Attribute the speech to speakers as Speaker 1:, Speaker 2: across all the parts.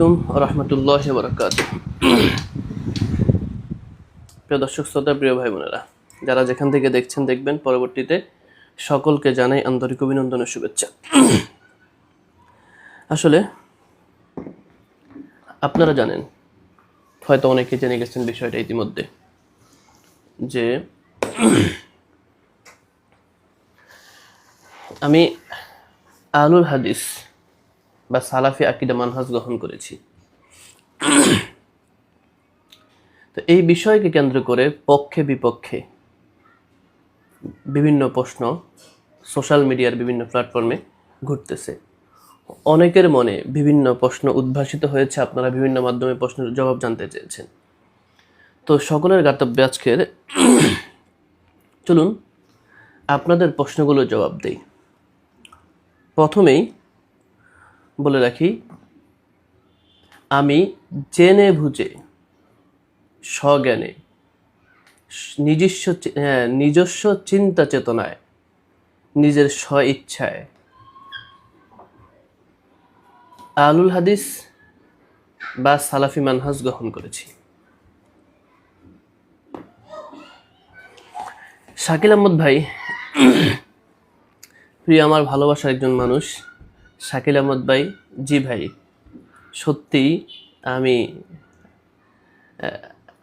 Speaker 1: রহমতুল্লাহ বরকাত প্রিয় দর্শক, শ্রোতা, প্রিয় ভাই বোনেরা, যারা যেখান থেকে দেখছেন, দেখবেন, পরবর্তীতে সকলকে জানাই আন্তরিক অভিনন্দন ও শুভেচ্ছা। আসলে, আপনারা জানেন, হয়তো অনেকে জেনে গেছেন বিষয়টা ইতিমধ্যে, যে আমি আলুল হাদিস বা সালাফি আকিদা মানহাজ গ্রহণ করেছি। তো এই বিষয়কে কেন্দ্র করে পক্ষে বিপক্ষে বিভিন্ন প্রশ্ন সোশ্যাল মিডিয়ার বিভিন্ন প্ল্যাটফর্মে ঘুরতেছে। অনেকের মনে বিভিন্ন প্রশ্ন উদ্ভাসিত হয়েছে, আপনারা বিভিন্ন মাধ্যমে প্রশ্নের জবাব জানতে চেয়েছেন। তো সকলের গাতব্যে আজকের চলুন আপনাদের প্রশ্নগুলোর জবাব দেই। প্রথমেই বলে রাখি আমি জেনে বুঝে স্বজ্ঞানে নিজস্ব হ্যাঁ, নিজস্ব চিন্তা চেতনায় নিজের স্ব ইচ্ছায় আলুল হাদিস বা সালাফি মানহাজ গ্রহণ করেছি। শাকিল আহমদ ভাই প্রিয় আমার ভালোবাসার একজন মানুষ শাকিল আহমদ ভাই, জি ভাই সত্যি আমি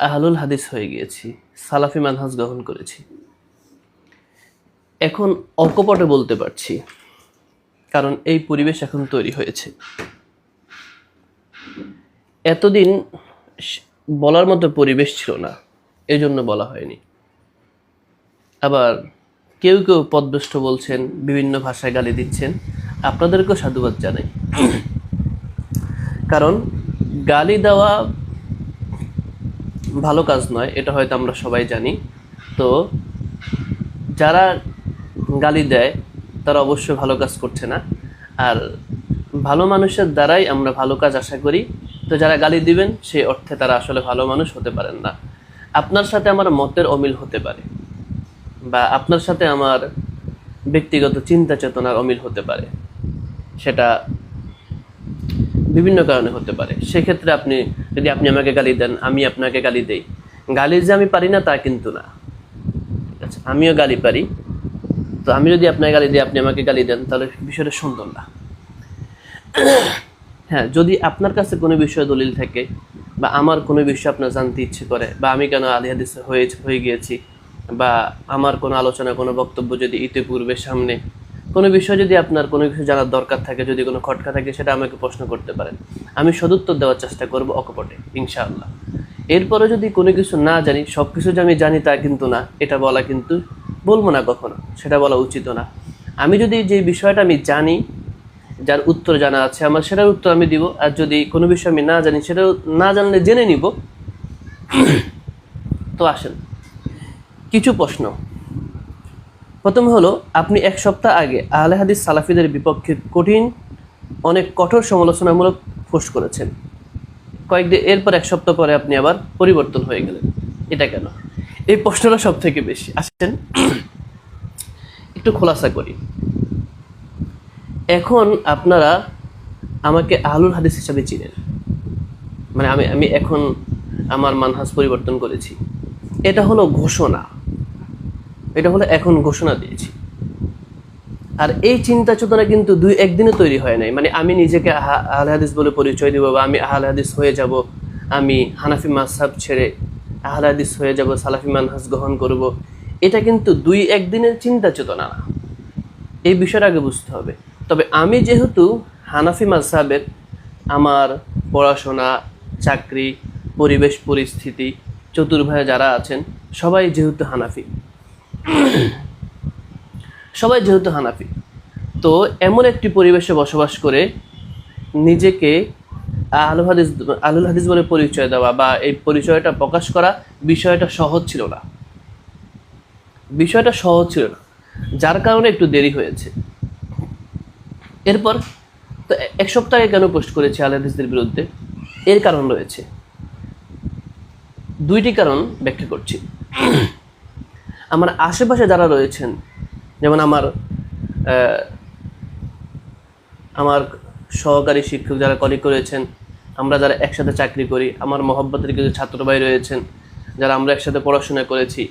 Speaker 1: আহলুল হাদিস হয়ে গিয়েছি, সালাফি মানহাজ গ্রহণ করেছি। এখন অকপটে বলতে পারছি, কারণ এই পরিবেশ এখন তৈরি হয়েছে। এতদিন বলার মতো পরিবেশ ছিল না এই জন্য বলা হয়নি। আবার কেউ কেউ পদভ্রষ্ট বলছেন, বিভিন্ন ভাষায় গালি দিচ্ছেন আপনাদেরকেও সাধুবাদ জানাই। কারণ গালি দেওয়া ভালো কাজ নয়, এটা হয়তো আমরা সবাই জানি। তো যারা গালি দেয়, তারা অবশ্যই ভালো কাজ করছে না। আর ভালো মানুষের দ্বারাই আমরা ভালো কাজ আশা করি। তো যারা গালি দিবেন, সেই অর্থে তারা আসলে ভালো মানুষ হতে পারেন না। আপনার সাথে আমার মতের অমিল হতে পারে বা আপনার সাথে আমার ব্যক্তিগত চিন্তা চেতনার অমিল হতে পারে। সেটা বিভিন্ন কারণে হতে পারে। সেক্ষেত্রে আপনি, যদি আপনি আমাকে গালি দেন, আমি আপনাকে গালি দেই। গালি যে আমি পারি না, তা কিন্তু না। ঠিক আছে? আমিও গালি পারি। তো আমি যদি আপনাকে গালি দিই, আপনি আমাকে গালি দেন, তাহলে বিষয়টা সুন্দর না। হ্যাঁ যদি আপনার কাছে কোনো বিষয় দলিল থাকে, বা আমার কোনো বিষয় আপনার জানতে ইচ্ছে করে, বা আমি কেন আলী হাদিস হয়ে হয়ে গিয়েছি, বা আমার কোনো আলোচনা, কোনো বক্তব্য যদি ইতিপূর্বে সামনে কোনো বিষয় যদি আপনার কোনো কিছু জানার দরকার থাকে, যদি কোনো খটকা থাকে, সেটা আমাকে প্রশ্ন করতে পারেন। আমি সদুত্তর দেওয়ার চেষ্টা করব অকপটে, ইনশাআল্লাহ। এরপরে যদি কোনো কিছু না জানি, সব কিছু যে আমি জানি তা কিন্তু না, এটা বলা কিন্তু বলব না কখনো, সেটা বলা উচিত না। আমি যদি যে বিষয়টা আমি জানি, যার উত্তর জানা আছে আমার, সেটার উত্তর আমি দিব, আর যদি কোনো বিষয় আমি না জানি, সেটাও না জানলে জেনে নিব। তো আসেন, কিছু প্রশ্ন। প্রথম হলো, আপনি এক সপ্তাহ আগে আহলে হাদিস সালাফিদের বিপক্ষে কঠিন, অনেক কঠোর সমালোচনামূলক পোস্ট করেছেন। কয়েকদিন এরপর এক সপ্তাহ পরে আপনি আবার পরিবর্তন হয়ে গেলেন। এটা কেন? এই প্রশ্নটা সব থেকে বেশি। আসেন, একটু খোলাসা করি। এখন আপনারা আমাকে আহলুল হাদিস হিসাবে চিনেন। মানে আমি আমি এখন আমার মানহাজ পরিবর্তন করেছি। এটা হলো ঘোষণা। এটা হলো এখন ঘোষণা দিয়েছি। আর এই চিন্তা চেতনা কিন্তু দুই একদিনে তৈরি হয় নাই। মানে আমি নিজেকে আহা- আহলে হাদিস বলে পরিচয় দিব বা আমি আহলে হাদিস হয়ে যাব, আমি হানাফি মাসাব ছেড়ে আহলে হাদিস হয়ে যাব, সালাফি মানহাজ গ্রহণ করব। এটা কিন্তু দুই একদিনের চিন্তা চেতনা না। এই বিষয়টা আগে বুঝতে হবে। তবে আমি যেহেতু হানাফি মাসাবের আমার পড়াশোনা, চাকরি, পরিবেশ পরিস্থিতি চতুর্ভাবে যারা আছেন, সবাই যেহেতু হানাফি সবাই যেহেতু হানাফি, তো এমন একটি পরিবেশে বসবাস করে নিজেকে আহলুল হাদিস আহলুল হাদিস বলে পরিচয় দেওয়া বা এই পরিচয়টা প্রকাশ করা বিষয়টা সহজ ছিল না। বিষয়টা সহজ ছিল না, যার কারণে একটু দেরি হয়েছে। এরপর, তো এক সপ্তাহ কেন পোস্ট করেছে আল হাদিসদের বিরুদ্ধে? এর কারণ রয়েছে। দুইটি কারণ ব্যাখ্যা করছি। আমার আশেপাশে যারা রয়েছেন, যেমন আমার আমার সহকারী শিক্ষক যারা কলিগ করেছেন আমরা যারা একসাথে চাকরি করি, আমার মহব্বতের কিছু ছাত্র ভাই রয়েছেন, যারা আমরা একসাথে পড়াশোনা করেছি,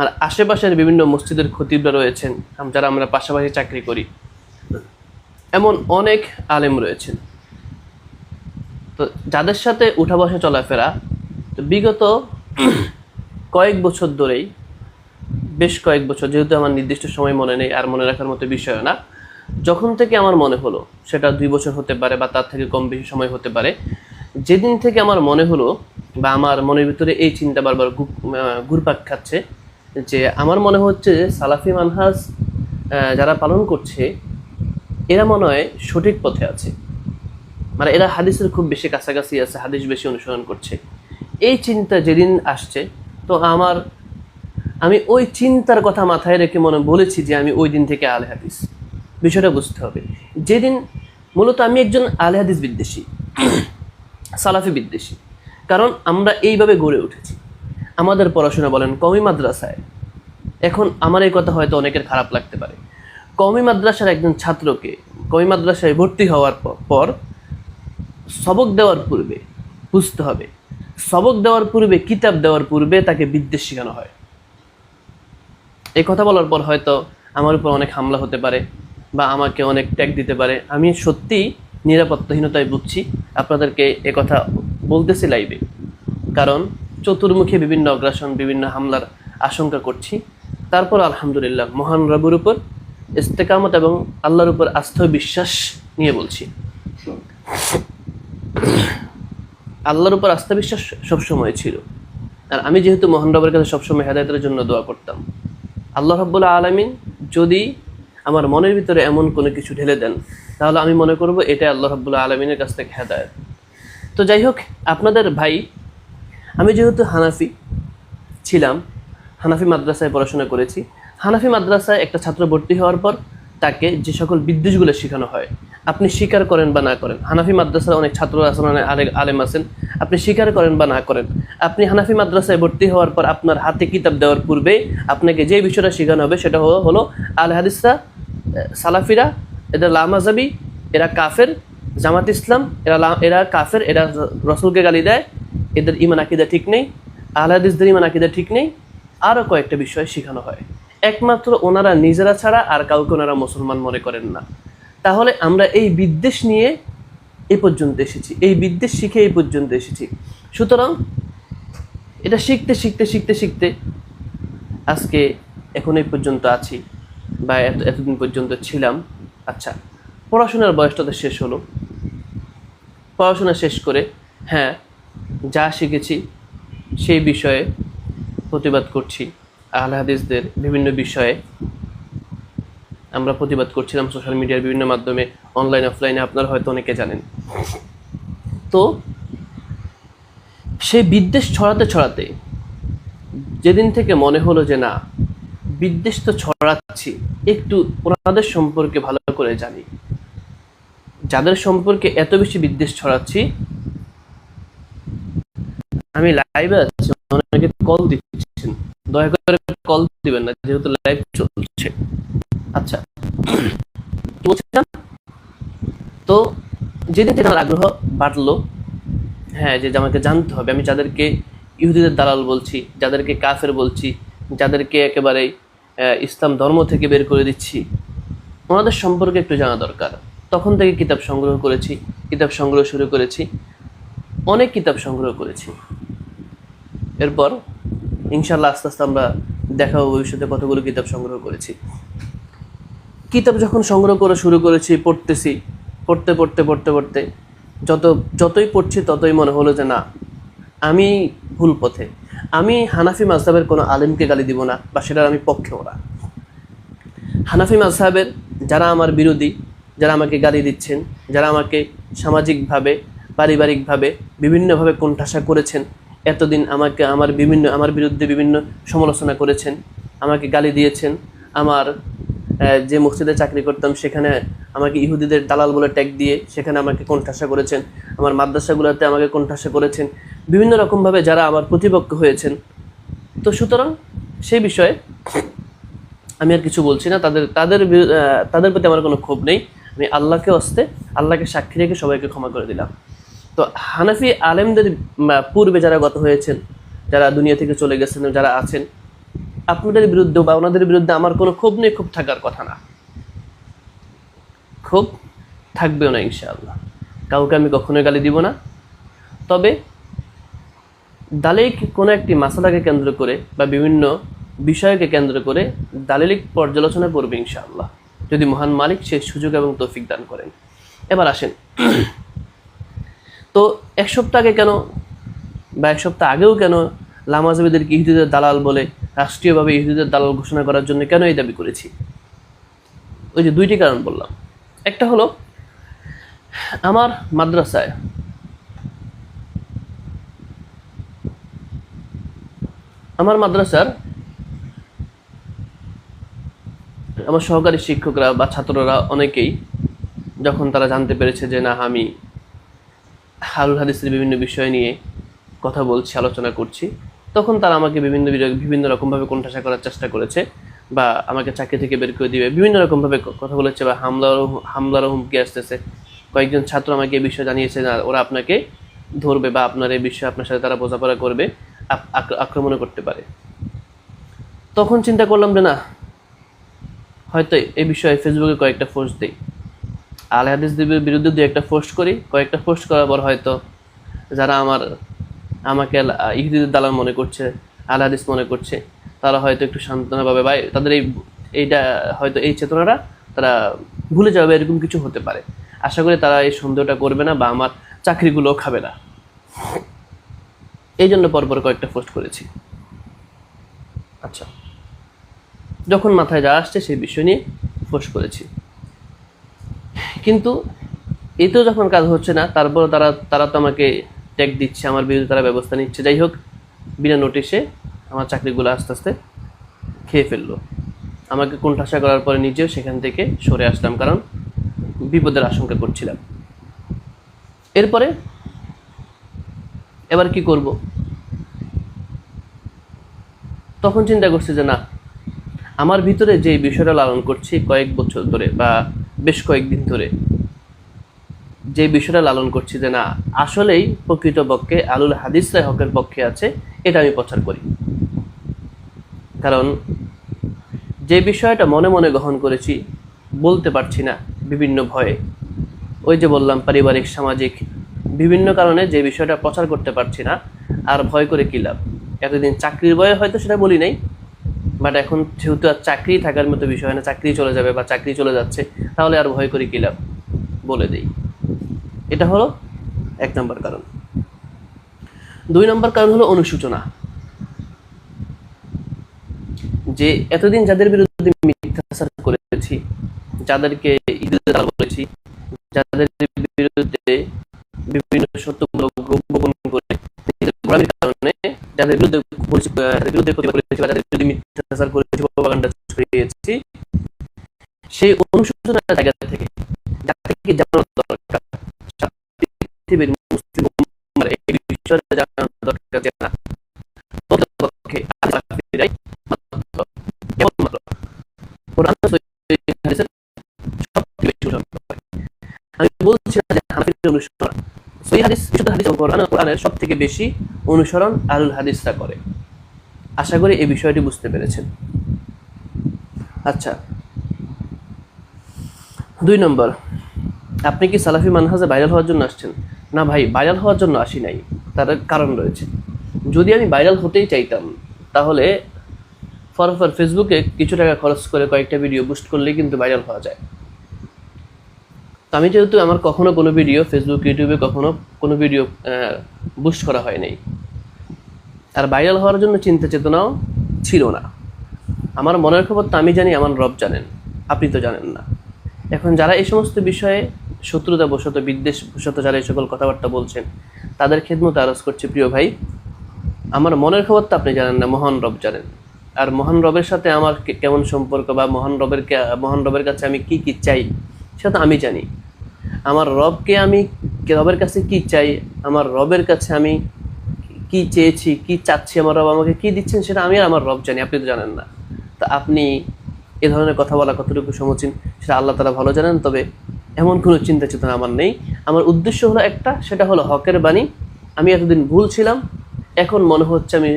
Speaker 1: আর আশেপাশের বিভিন্ন মসজিদের খতিবরা রয়েছেন যারা আমরা পাশাপাশি চাকরি করি। এমন অনেক আলেম রয়েছেন। তো যাদের সাথে উঠা বসা চলাফেরা, তো বিগত কয়েক বছর ধরেই বেশ কয়েক বছর, যেহেতু আমার নির্দিষ্ট সময় মনে নেই আর মনে রাখার মতো বিষয় না, যখন থেকে আমার মনে হলো, সেটা দুই বছর হতে পারে বা তার থেকে কম বেশি সময় হতে পারে, যেদিন থেকে আমার মনে হলো বা আমার মনের ভিতরে এই চিন্তা বারবার ঘুরপাক খাচ্ছে, যে আমার মনে হচ্ছে সালাফি মানহাজ যারা পালন করছে, এরা মনে হয় সঠিক পথে আছে। মানে এরা হাদিসের খুব বেশি কাছাকাছি আছে, হাদিস বেশি অনুসরণ করছে। এই চিন্তা যেদিন আসছে, তো আমার আমি ওই চিন্তার কথা মাথায় রেখে মনে বলেছি যে আমি ওই দিন থেকে আলে হাদিস। বিষয়টা বুঝতে হবে। যেদিন মূলত আমি একজন আলে হাদিস বিদ্বেষী, সালাফি বিদ্বেষী, কারণ আমরা এইভাবে গড়ে উঠেছি। আমাদের পড়াশোনা বলেন কমি মাদ্রাসায়, এখন আমার এই কথা হয়তো অনেকের খারাপ লাগতে পারে। কমি মাদ্রাসার একজন ছাত্রকে কমি মাদ্রাসায় ভর্তি হওয়ার পর সবক দেওয়ার পূর্বে বুঝতে হবে, সবক দেওয়ার পূর্বে কিতাব দেওয়ার পূর্বে তাকে বিদ্বেষ শেখানো হয়? এই কথা বলার পর হয়তো আমার উপর অনেক হামলা হতে পারে বা আমাকে অনেক ট্যাগ দিতে পারে। আমি সত্যিই নিরাপত্তাহীনতায় বুঝছি আপনাদেরকে এ কথা বলতেছি লাইভে কারণ চতুর্মুখী বিভিন্ন অগ্রাসন, বিভিন্ন হামলার আশঙ্কা করছি। তারপর আলহামদুলিল্লাহ মহান রবুর উপর ইস্তেকামত এবং আল্লাহর উপর আস্থা বিশ্বাস নিয়ে বলছি। আল্লাহর উপর আস্থা বিশ্বাস সবসময় ছিল। আর আমি যেহেতু মোহন রবের কাছে সবসময় হেদায়তের জন্য দোয়া করতাম। আল্লাহ রব্বুল্লাহ আলমিন যদি আমার মনের ভিতরে এমন কোনো কিছু ঢেলে দেন, তাহলে আমি মনে করব এটা আল্লাহ রব্বুল্লাহ আলমিনের কাছ থেকে হেদায়ত। তো যাই হোক, আপনাদের ভাই, আমি যেহেতু হানাফি ছিলাম, হানাফি মাদ্রাসায় পড়াশোনা করেছি, হানাফি মাদ্রাসায় একটা ছাত্র ভর্তি হওয়ার পর তাকে যে সকল বিদ্বেষগুলো শেখানো হয়, আপনি স্বীকার করেন বা না করেন। হানাফি মাদ্রাসার অনেক ছাত্র আছেন অনেক আলে- আলেম আছেন। আপনি স্বীকার করেন বা না করেন। আপনি হানাফি মাদ্রাসায় ভর্তি হওয়ার পর আপনার হাতে কিতাব দেওয়ার পূর্বে আপনাকে যে বিষয়টা শেখানো হবে সেটা হলো হলো আল হাদিসরা, সালাফিরা এদের লামাজাবি এরা কাফের, জামাত ইসলাম, এরা এরা কাফের, এরা রসুলকে গালি দেয়, এদের ইমান আকিদা ঠিক নেই, আল হাদিসদের ইমান আকিদা ঠিক নেই। আরও কয়েকটা বিষয় শেখানো হয়। একমাত্র ওনারা নিজেরা ছাড়া আর কাউকে ওনারা মুসলমান মনে করেন না। তাহলে আমরা এই বিদ্বেষ নিয়ে এ পর্যন্ত এসেছি। এই বিদ্বেষ শিখে এই পর্যন্ত এসেছি। সুতরাং এটা শিখতে শিখতে শিখতে শিখতে আজকে এখন এই পর্যন্ত আছি বা এত, এতদিন পর্যন্ত ছিলাম। আচ্ছা পড়াশোনার বয়সটা তো শেষ হলো। পড়াশোনা শেষ করে হ্যাঁ যা শিখেছি সেই বিষয়ে প্রতিবাদ করছি। আহলে হাদিসদের বিভিন্ন বিষয়ে আমরা প্রতিবাদ করছিলাম সোশ্যাল মিডিয়ার বিভিন্ন মাধ্যমে, অনলাইন, অফলাইনে, আপনারা হয়তো অনেকে জানেন। তো সেই বিদ্বেষ ছড়াতে ছড়াতে, যেদিন থেকে মনে হলো যে না, বিদ্বেষ তো ছড়াচ্ছি, একটু ওনাদের সম্পর্কে ভালো করে জানি। যাদের সম্পর্কে এত বেশি বিদ্বেষ ছড়াচ্ছি, আমি লাইভে আছি অনেকে কল দিচ্ছেন দয়া করে কল দিবেন না যেহেতু লাইভ চলছে। আচ্ছা। বলছিলাম তো যেদিন থেকে আমার আগ্রহ বাড়লো হ্যাঁ যে আমাকে জানতে হবে আমি যাদেরকে ইহুদিদের দালাল বলছি যাদেরকে কাফের বলছি যাদেরকে একেবারে ইসলাম ধর্ম থেকে বের করে দিচ্ছি ওনাদের সম্পর্কে একটু জানা দরকার। তখন থেকে কিতাব সংগ্রহ করেছি কিতাব সংগ্রহ শুরু করেছি অনেক কিতাব সংগ্রহ করেছি। এরপর ইনশাল্লাহ আস্তে আস্তে আমরা দেখাবো ভবিষ্যতে কতগুলো কিতাব সংগ্রহ করেছি। কিতাব যখন সংগ্রহ করা শুরু করেছি, পড়তেছি, পড়তে পড়তে পড়তে পড়তে, যত, যতই পড়ছি ততই মনে হলো যে না, আমি ভুল পথে। আমি হানাফি মাযহাবের কোনো আলেমকে গালি দিব না বা সেটার আমি পক্ষেও না। হানাফি মাযহাবের যারা আমার বিরোধী, যারা আমাকে গালি দিচ্ছেন, যারা আমাকে সামাজিকভাবে, পারিবারিকভাবে, বিভিন্নভাবে কোণঠাসা করেছেন এতদিন আমাকে, আমার বিভিন্ন, আমার বিরুদ্ধে বিভিন্ন সমালোচনা করেছেন, আমাকে গালি দিয়েছেন। আমার যে মসজিদে চাকরি করতাম, সেখানে আমাকে ইহুদিদের দালাল বলে ট্যাগ দিয়ে সেখানে আমাকে কোণঠাসা করেছেন। আমার মাদ্রাসাগুলোতে আমাকে কোণঠাসা করেছেন। বিভিন্ন রকমভাবে যারা আমার প্রতিপক্ষ হয়েছেন। তো সুতরাং সেই বিষয়ে আমি আর কিছু বলছি না। তাদের তাদের তাদের প্রতি আমার কোনো ক্ষোভ নেই। আমি আল্লাহকে অস্তে, আল্লাহকে সাক্ষী রেখে সবাইকে ক্ষমা করে দিলাম। তো হানাফি আলেমদের পূর্বে যারা গত হয়েছেন, যারা দুনিয়া থেকে চলে গেছেন, যারা আছেন, আপনাদের বিরুদ্ধে বা ওনাদের বিরুদ্ধে আমার কোনো ক্ষোভ নেই, ক্ষোভ থাকার কথা না। ক্ষোভ থাকবেও না, ইনশাআল্লাহ। কাউকে আমি কখনোই গালি দিব না। তবে দালিক কোনো একটি মাসালাকে কেন্দ্র করে বা বিভিন্ন বিষয়কে কেন্দ্র করে দালিলিক পর্যালোচনা করবে, ইনশাআল্লাহ। যদি মহান মালিক সে সুযোগ এবং তৌফিক দান করেন। এবার আসেন। তো এক সপ্তাহ আগে কেন বা এক সপ্তাহ আগেও কেন লামাজবিদেরকে ইহুদিদের দালাল বলে রাষ্ট্রীয়ভাবে ইহুদিদের দালাল ঘোষণা করার জন্য কেন এই দাবি করেছি? ওই যে দুইটি কারণ বললাম। একটা হলো, আমার মাদ্রাসায় আমার মাদ্রাসার আমার সহকারী শিক্ষকরা বা ছাত্ররা অনেকেই যখন তারা জানতে পেরেছে যে না, আমি হারুল হাদিসের বিভিন্ন বিষয় নিয়ে কথা বলছি, আলোচনা করছি। তখন তারা আমাকে বিভিন্ন বিভিন্ন রকমভাবে কোণঠাসা করার চেষ্টা করেছে বা আমাকে চাকরি থেকে বের করে দিবে। বিভিন্ন রকমভাবে কথা বলেছে বা হামলার হামলার হুমকি আসতেছে। কয়েকজন ছাত্র আমাকে এই বিষয়ে জানিয়েছে না ওরা আপনাকে ধরবে বা আপনার এই বিষয়ে আপনার সাথে তারা বোঝাপড়া করবে আক- আক্রমণও করতে পারে। তখন চিন্তা করলাম যে না, হয়তো এই বিষয়ে ফেসবুকে কয়েকটা পোস্ট দিই। আল হাদিস দেবের বিরুদ্ধে দু একটা পোস্ট করি। কয়েকটা পোস্ট করার পর হয়তো যারা আমার, আমাকে ইহুদিদের দালাল মনে করছে আল হাদিস মনে করছে, তারা হয়তো একটু সান্ত্বনা পাবে বা তাদের এই, এইটা হয়তো এই চেতনাটা তারা ভুলে যাবে, এরকম কিছু হতে পারে। আশা করি তারা এই সন্দেহটা করবে না বা আমার চাকরিগুলোও খাবে না। এই জন্য পরপর কয়েকটা পোস্ট করেছি। আচ্ছা। যখন মাথায় যা আসছে সেই বিষয় নিয়ে পোস্ট করেছি। কিন্তু এতেও যখন কাজ হচ্ছে না তারপর তারা তারা তো আমাকে ট্যাগ দিচ্ছে, আমার বিরুদ্ধে তারা ব্যবস্থা নিচ্ছে। যাই হোক, বিনা নোটিশে আমার চাকরিগুলো আস্তে আস্তে খেয়ে ফেলল। আমাকে কোণঠাসা করার পরে নিজেও সেখান থেকে সরে আসলাম, কারণ বিপদের আশঙ্কা করছিলাম। এরপরে এবার কি করব? তখন চিন্তা করছি যে না, আমার ভিতরে যে বিষয়টা লালন করছি কয়েক বছর ধরে বা বেশ কয়েকদিন ধরে। যে বিষয়টা লালন করছি যে না, আসলেই প্রকৃতপক্ষে আলুল হাদিসরাই হকের পক্ষে আছে, এটা আমি প্রচার করি। কারণ যে বিষয়টা মনে মনে গ্রহণ করেছি, বলতে পারছি না বিভিন্ন ভয়ে। ওই যে বললাম, পারিবারিক, সামাজিক, বিভিন্ন কারণে যে বিষয়টা প্রচার করতে পারছি না, আর ভয় করে কী লাভ? এতদিন চাকরির ভয়ে হয়তো সেটা বলি নাই বাট এখন যেহেতু আর চাকরি থাকার মতো বিষয় না, চাকরি চলে যাবে বা চাকরি চলে যাচ্ছে, তাহলে আর ভয় করে কী লাভ? বলে দেই। এটা হলো এক নম্বর কারণ। দুই নম্বর কারণ হলো অনুসূচনা যে এতদিন যাদের বিরুদ্ধে মিথ্যাচার করেছি, যাদেরকে বলেছি, যাদের বিরুদ্ধে বিভিন্ন সত্যমূলক যাদের বিরুদ্ধে যাদের বিরুদ্ধে প্রতিবাদ করেছি বা যাদের বিরুদ্ধে করেছি ছড়িয়েছি সেই অনুশোচনার জায়গা থেকে যাদেরকে জানানো দরকার পৃথিবীর মুসলিম এই বিষয়ে জানানো দরকার যে না। আমি বলছি না যে হানাফিদের অনুসরণ সহি হাদিস, বিশুদ্ধ হাদিস ও কোরআন ও কোরআনের সব থেকে বেশি অনুসরণ আলুল হাদিসরা করে। আশা করি এই বিষয়টি বুঝতে পেরেছেন। আচ্ছা। দুই নম্বর, আপনি কি সালাফি মানহাজে ভাইরাল হওয়ার জন্য আসছেন? না ভাই, ভাইরাল হওয়ার জন্য আসি নাই। তার কারণ রয়েছে। যদি আমি ভাইরাল হতেই চাইতাম, তাহলে ফরফর ফেসবুকে কিছু টাকা খরচ করে কয়েকটা ভিডিও বুস্ট করলেই কিন্তু ভাইরাল হওয়া যায়। তো আমি যেহেতু আমার কখনো কোনো ভিডিও ফেসবুক ইউটিউবে কখনো কোনো ভিডিও বুস্ট করা হয় নাই। আর ভাইরাল হওয়ার জন্য চিন্তা চেতনাও ছিল না। আমার মনের খবর তো আমি জানি, আমার রব জানেন, আপনি তো জানেন না। এখন যারা এই সমস্ত বিষয়ে শত্রুতা বশত, বিদ্বেষ বশত যারা এই সকল কথাবার্তা বলছেন, তাদের খেদমত আরজ করছে প্রিয় ভাই, আমার মনের খবর তো আপনি জানেন না, মহান রব জানেন। আর মহান রবের সাথে আমার কেমন সম্পর্ক বা মহান রবের মহান রবের কাছে আমি কি কি চাই সেটা তো আমি জানি। আমার রবকে আমি রবের কাছে কি চাই? আমার রবের কাছে আমি কি চেয়েছি? কি চাচ্ছি আমার রব? আমাকে কি দিচ্ছেন সেটা আমি আর আমার রব জানি, আপনি তো জানেন না। তা আপনি এ ধরনের কথা বলা কতটুকু সমীচীন, সেটা আল্লাহ তালা ভালো জানেন, তবে এমন কোনো চিন্তা চেতনা আমার নেই। আমার উদ্দেশ্য হলো একটা, সেটা হলো হকের বাণী। আমি এতদিন ভুল ছিলাম, এখন মনে হচ্ছে আমি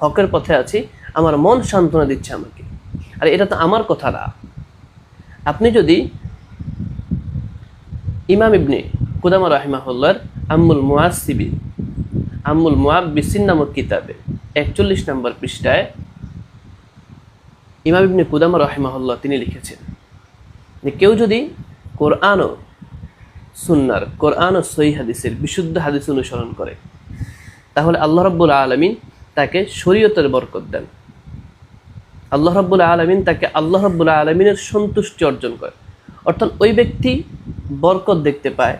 Speaker 1: হকের পথে আছি। আমার মন সান্ত্বনা দিচ্ছে আমাকে। আর এটা তো আমার কথা না। আপনি যদি ইমাম ইবনে কুদামা রাহিমাহুল্লার আম্মুল মুআসিবি আম্মুল মুআব্বিসিন নামক কিতাবে, একচল্লিশ নম্বর পৃষ্ঠায় ইমাম ইবনে কুদামা রাহিমাহুল্লাহ তিনি লিখেছেন যে, কেউ যদি কোরআন ও সুন্নার, কোরআন ও সহি হাদিসের বিশুদ্ধ হাদিস অনুসরণ করে, তাহলে আল্লাহ রব্বুল আলমিন তাকে শরীয়তের বরকত দেন। আল্লাহ রব্বুল আলমিন তাকে আল্লাহ রব্বুল আলমিনের সন্তুষ্টি অর্জন করে অর্থাৎ ওই ব্যক্তি বরকত দেখতে পায়।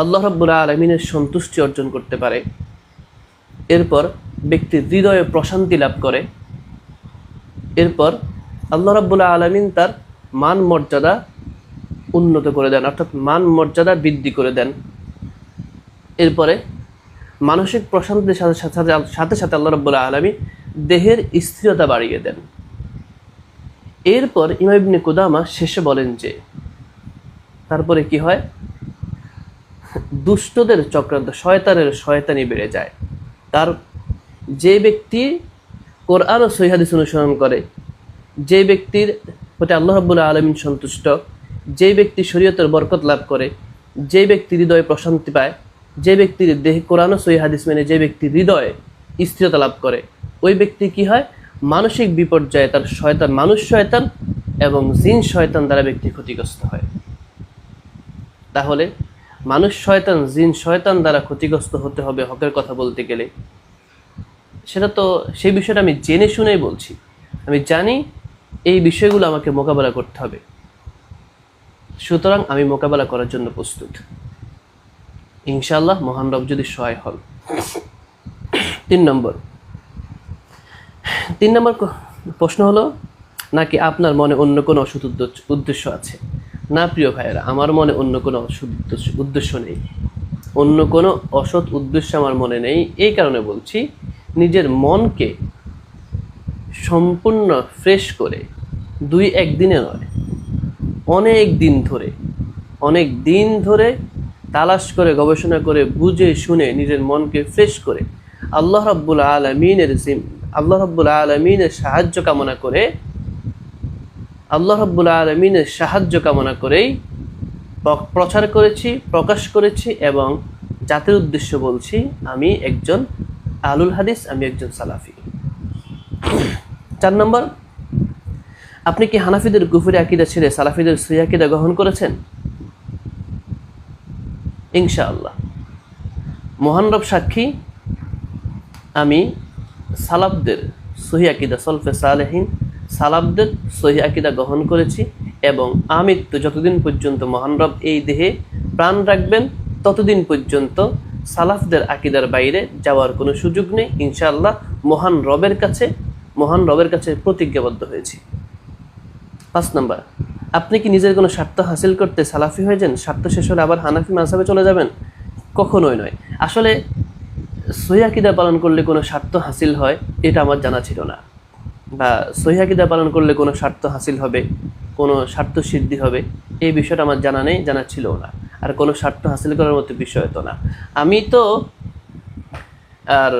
Speaker 1: আল্লাহ রব্বুল আলমিনের সন্তুষ্টি অর্জন করতে পারে। এরপর ব্যক্তি হৃদয়ে প্রশান্তি লাভ করে। এরপর আল্লাহ রাব্বুল আলমিন তার মান মর্যাদা উন্নত করে দেন, অর্থাৎ মান মর্যাদা বৃদ্ধি করে দেন। এরপরে মানসিক প্রশান্তির সাথে সাথে সাথে সাথে আল্লাহ রাব্বুল আলমী দেহের স্থিরতা বাড়িয়ে দেন। এরপর ইমাম কুদামা শেষে বলেন যে তারপরে কি হয়? দুষ্টদের চক্রান্ত, শয়তানের শয়তানি বেড়ে যায়। তার যে ব্যক্তি কোরআন ও সহিহাদিস অনুসরণ করে, যে ব্যক্তির প্রতি আল্লাহ আলমিন সন্তুষ্ট, যে ব্যক্তি শরীয়তের বরকত লাভ করে, যে ব্যক্তি হৃদয়ে প্রশান্তি পায়, যে ব্যক্তির দেহ কোরআন ও সহিহাদিস মেনে যে ব্যক্তি হৃদয়ে স্থিরতা লাভ করে, ওই ব্যক্তি কি হয়? মানসিক বিপর্যয়ে তার শয়তান, মানুষ শয়তান এবং জিন শয়তান দ্বারা ব্যক্তি ক্ষতিগ্রস্ত হয়। তাহলে মানুষ শয়তান, জিন শয়তান দ্বারা ক্ষতিগ্রস্ত হতে হবে হকের কথা বলতে গেলে। সেটা তো সেই বিষয়টা আমি জেনে শুনেই বলছি। আমি জানি এই বিষয়গুলো আমাকে মোকাবেলা করতে হবে। সুতরাং আমি মোকাবেলা করার জন্য প্রস্তুত। ইনশাল্লাহ মহান রব যদি সহায় হন। তিন নম্বর। তিন নম্বর প্রশ্ন হলো, নাকি আপনার মনে অন্য কোনো উদ্দেশ্য- উদ্দেশ্য আছে? না, প্রিয় ভাইয়েরা, আমার মনে অন্য কোনো উদ্দেশ্য- নেই। অন্য কোনো অসৎ উদ্দেশ্য আমার মনে নেই। এই কারণে বলছি, নিজের মনকে সম্পূর্ণ ফ্রেশ করে দুই একদিনে নয়, অনেক দিন ধরে, অনেক দিন ধরে তালাশ করে, গবেষণা করে, বুঝে শুনে নিজের মনকে ফ্রেশ করে আল্লাহ রাব্বুল আলমিনের আল্লাহ রাব্বুল আলমিনের সাহায্য কামনা করে আল্লাহ রাব্বুল আলমিনের সাহায্য কামনা করেই প্রচার করেছি, প্রকাশ করেছি এবং জাতির উদ্দেশ্য বলছি, আমি একজন আলুল হাদিস, আমি একজন সালাফি। চার নম্বর, আপনি কি হানাফিদের গুফুরি আকিদা ছেড়ে সালাফিদের সুই আকিদা গ্রহণ করেছেন? ইনশাআল্লাহ। মহান রব সাক্ষী, আমি সালাফদের সহি আকিদা সলফে সালেহীন সালাফদের সহি আকিদা গ্রহণ করেছি এবং আমৃত্যু যতদিন পর্যন্ত মহান রব এই দেহে প্রাণ রাখবেন, ততদিন পর্যন্ত সালাফদের আকিদার বাইরে যাওয়ার কোনো সুযোগ নেই। ইনশাআল্লাহ মহান রবের কাছে, মহান রবের কাছে প্রতিজ্ঞাবদ্ধ হয়েছি। পাঁচ নম্বর, আপনি কি নিজের কোনো স্বার্থ হাসিল করতে সালাফি হয়ে যান? স্বার্থ শেষ হলে আবার হানাফি মাঝাবে চলে যাবেন? কখনোই নয়। আসলে সহি আকিদা পালন করলে কোনো স্বার্থ হাসিল হয়, এটা আমার জানা ছিল না। বা সহিয়াকিদা পালন করলে কোনো স্বার্থ হাসিল হবে, কোনো স্বার্থ সিদ্ধি হবে, এই বিষয়টা আমার জানা নেই, জানা ছিল না। আর কোনো স্বার্থ হাসিল করার মতো বিষয় তো না। আমি তো, আর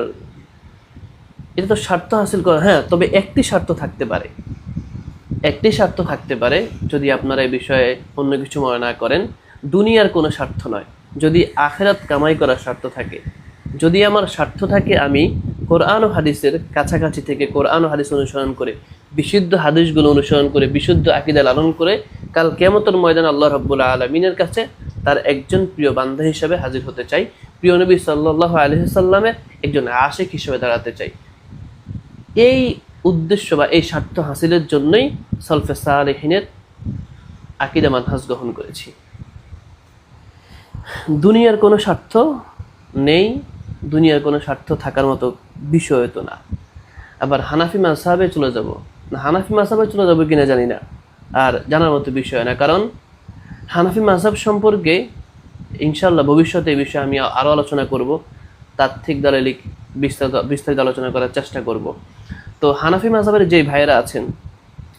Speaker 1: এটা তো স্বার্থ হাসিল করা হ্যাঁ তবে একটি স্বার্থ থাকতে পারে। একটি স্বার্থ থাকতে পারে যদি আপনারা এই বিষয়ে অন্য কিছু মনে না করেন। দুনিয়ার কোনো স্বার্থ নয়। যদি আখেরাত কামাই করার স্বার্থ থাকে। যদি আমার স্বার্থ থাকে আমি কোরআন ও হাদিসের কাছাকাছি থেকে কোরআন ও হাদিস অনুসরণ করে, বিশুদ্ধ হাদিসগুলো অনুসরণ করে, বিশুদ্ধ আকিদা লালন করে কাল কেমতর ময়দান আল্লাহ রব্বুল্লা আলমিনের কাছে তার একজন প্রিয় বান্ধা হিসাবে হাজির হতে চাই। প্রিয় নবী সাল্লাহ আলহিসাল্লামের একজন আশেক হিসেবে দাঁড়াতে চাই। এই উদ্দেশ্য বা এই স্বার্থ হাসিলের জন্যই সলফে সালেহিনের আকিদা মানহাজ গ্রহণ করেছি। দুনিয়ার কোনো স্বার্থ নেই দুনিয়ার কোনো স্বার্থ থাকার মতো বিষয় তো না। আবার হানাফি মাসাবে চলে যাব। না, হানাফি মাসাবে চলে যাব কিনা জানি না। আর জানার মতো বিষয় না, কারণ হানাফি মাসাব সম্পর্কে ইনশাল্লাহ ভবিষ্যতে এই বিষয়ে আমি আরও আলোচনা করব। তাত্ত্বিক দালালিক বিস্তারিত বিস্তারিত আলোচনা করার চেষ্টা করব। তো হানাফি মাসাবের যে ভাইয়েরা আছেন,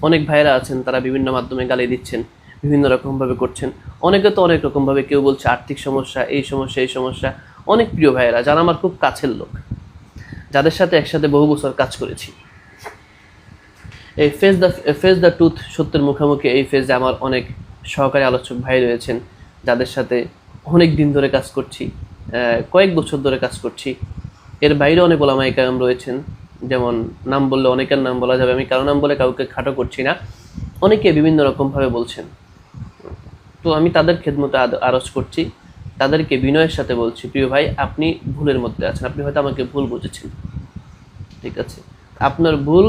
Speaker 1: অনেক ভাইয়েরা আছেন, তারা বিভিন্ন মাধ্যমে গালি দিচ্ছেন, বিভিন্ন রকমভাবে করছেন। অনেকে তো অনেক রকমভাবে কেউ বলছে আর্থিক সমস্যা, এই সমস্যা এই সমস্যা। অনেক প্রিয় ভাইয়েরা, যারা আমার খুব কাছের লোক, যাদের সাথে একসাথে বহু বছর কাজ করেছি। এই ফেস দ্য ফেস দ্য টুথ সত্যের মুখোমুখি, এই ফেজে আমার অনেক সহকারী আলোচক ভাই রয়েছেন, যাদের সাথে অনেক দিন ধরে কাজ করছি কয়েক বছর ধরে কাজ করছি। এর বাইরে অনেক ওলামা ইকাম রয়েছেন, যেমন নাম বললে অনেকের নাম বলা যাবে, আমি কারও নাম বলে কাউকে খাটো করছি না। অনেকে বিভিন্ন রকমভাবে বলছেন। তো আমি তাদের খেদমতে আরজ করছি। তাদেরকে বিনয়ের সাথে বলছি, প্রিয় ভাই, আপনি ভুলের মধ্যে আছেন। আপনি হয়তো আমাকে ভুল বুঝেছেন। ঠিক আছে? আপনার ভুল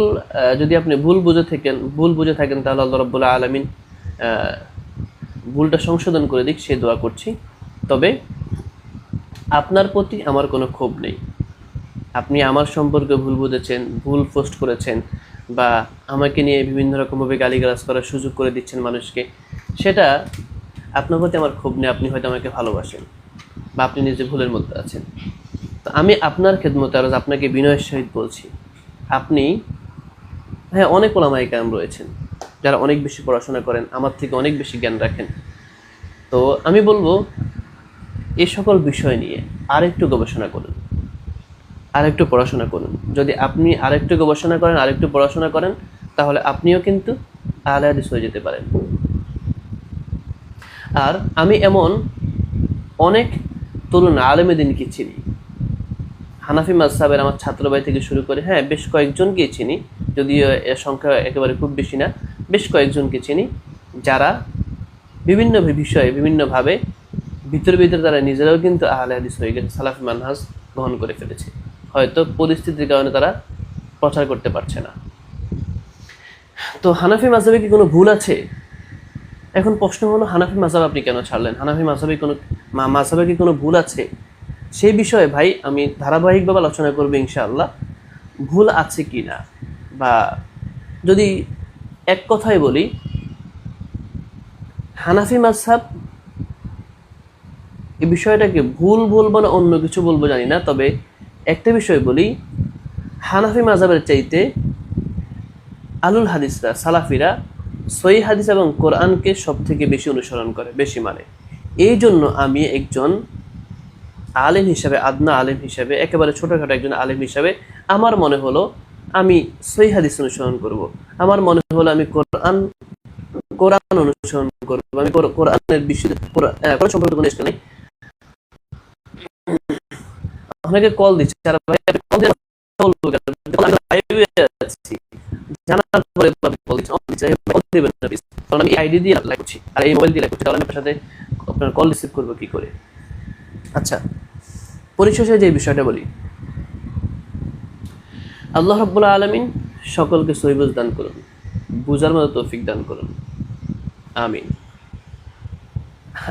Speaker 1: যদি আপনি ভুল বুঝে থাকেন, ভুল বুঝে থাকেন তাহলে আল্লাহ রব্বুল্লাহ আলমিন ভুলটা সংশোধন করে দিক, সে দোয়া করছি। তবে আপনার প্রতি আমার কোনো ক্ষোভ নেই। আপনি আমার সম্পর্কে ভুল বুঝেছেন, ভুল পোস্ট করেছেন, বা আমাকে নিয়ে বিভিন্ন রকমভাবে গালিগালাজ করার সুযোগ করে দিচ্ছেন মানুষকে, সেটা আপনার প্রতি আমার ক্ষোভ নেই, আপনি হয়তো আমাকে ভালোবাসেন বা আপনি নিজে ভুলের মধ্যে আছেন। তো আমি আপনার খেদমতে আরজ আপনাকে বিনয়ের সহিত বলছি, আপনি হ্যাঁ অনেক ওলামাই কাম রয়েছেন যারা অনেক বেশি পড়াশোনা করেন, আমার থেকে অনেক বেশি জ্ঞান রাখেন। তো আমি বলব এই সকল বিষয় নিয়ে আরেকটু গবেষণা করুন, আরেকটু পড়াশোনা করুন। যদি আপনি আরেকটু গবেষণা করেন, আরেকটু পড়াশোনা করেন, তাহলে আপনিও কিন্তু আহলে হাদিস হয়ে যেতে পারেন। আর আমি এমন অনেক তরুণ আলেমেদিনকে চিনি। হানাফি মাসাবের আমার ছাত্র ভাই থেকে শুরু করে হ্যাঁ বেশ কয়েকজনকে চিনি, যদিও এর সংখ্যা একেবারে খুব বেশি না, বেশ কয়েকজনকে চিনি, যারা বিভিন্ন বিষয়ে, বিভিন্নভাবে ভিতরে ভিতরে তারা নিজেরাও কিন্তু আহলে হাদিস হয়ে গেছে, সালাফি মানহাজ গ্রহণ করে ফেলেছে। হয়তো পরিস্থিতির কারণে তারা প্রচার করতে পারছে না। তো হানাফি মাসাবে কি কোনো ভুল আছে? এখন প্রশ্ন হলো, হানাফি মাসাব আপনি কেন ছাড়লেন? হানাফি মাসাবে কোনো, মা- মাসাবে কি কোনো ভুল আছে? সেই বিষয়ে ভাই আমি ধারাবাহিকভাবে আলোচনা করব ইনশাআল্লাহ। ভুল আছে কি না বা যদি এক কথায় বলি, হানাফি মাসাব এই বিষয়টাকে ভুল বলব না অন্য কিছু বলব জানি না, তবে একটা বিষয় বলি, হানাফি মাজাবের চাইতে আলুল হাদিসরা, সালাফিরা সই হাদিস এবং কোরআনকে সব থেকে বেশি অনুসরণ করে, বেশি মানে। এই জন্য আমি একজন আলেম হিসাবে, আদনা আলেম হিসাবে, একেবারে ছোটখাটো একজন আলেম হিসাবে, আমার মনে হলো আমি সই হাদিস অনুসরণ করব। আমার মনে হলো আমি কোরআন কোরআন অনুসরণ করব। আমি কোরআনের কোরআন সম্পর্কে কোনো নেই। অনেকে কল দিচ্ছে জানার পরে দিবেন না। কারণ আমি আইডি দিয়ে করছি আর এই মোবাইল দিয়ে করছি তাহলে আমি আপনার সাথে আপনার কল রিসিভ করব কি করে? আচ্ছা। পরিশেষে যে বিষয়টা বলি আল্লাহ রাব্বুল আলামিন সকলকে দান করুন বুঝার মতো তৌফিক দান করুন। আমিন।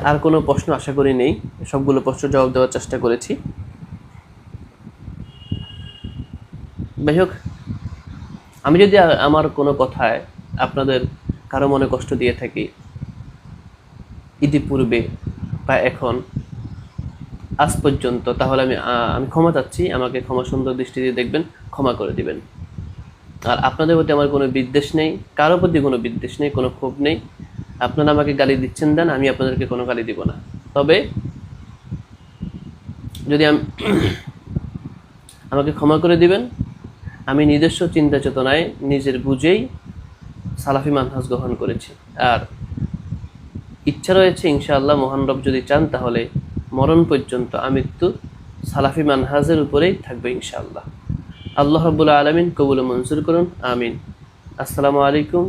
Speaker 1: আর কোনো প্রশ্ন আশা করি নেই সবগুলো প্রশ্ন জবাব দেওয়ার চেষ্টা করেছি। যাই হোক আমি যদি আমার কোনো কথায় আপনাদের কারও মনে কষ্ট দিয়ে থাকি, ইতিপূর্বে বা এখন, আজ পর্যন্ত, তাহলে আমি আমি ক্ষমা চাচ্ছি, আমাকে ক্ষমা সুন্দর দৃষ্টি দিয়ে দেখবেন, ক্ষমা করে দিবেন। আর আপনাদের প্রতি আমার কোনো বিদ্বেষ নেই, কারও প্রতি কোনো বিদ্বেষ নেই, কোনো ক্ষোভ নেই। আপনারা আমাকে গালি দিচ্ছেন, দেন আমি আপনাদেরকে কোনো গালি দিব না। তবে, যদি আমি আমাকে ক্ষমা করে দিবেন আমি নিজস্ব চিন্তা চেতনায় নিজের বুঝেই সালাফি মানহাজ গ্রহণ করেছি। আর ইচ্ছা রয়েছে ইনশাআল্লাহ মহান রব যদি চান, তাহলে মরণ পর্যন্ত আমৃত্যু সালাফি মানহাজের উপরেই থাকবে ইনশাআল্লাহ। আল্লাহ রবুল্লা আলমিন কবুল মঞ্জুর করুন। আমিন। আসসালামু আলাইকুম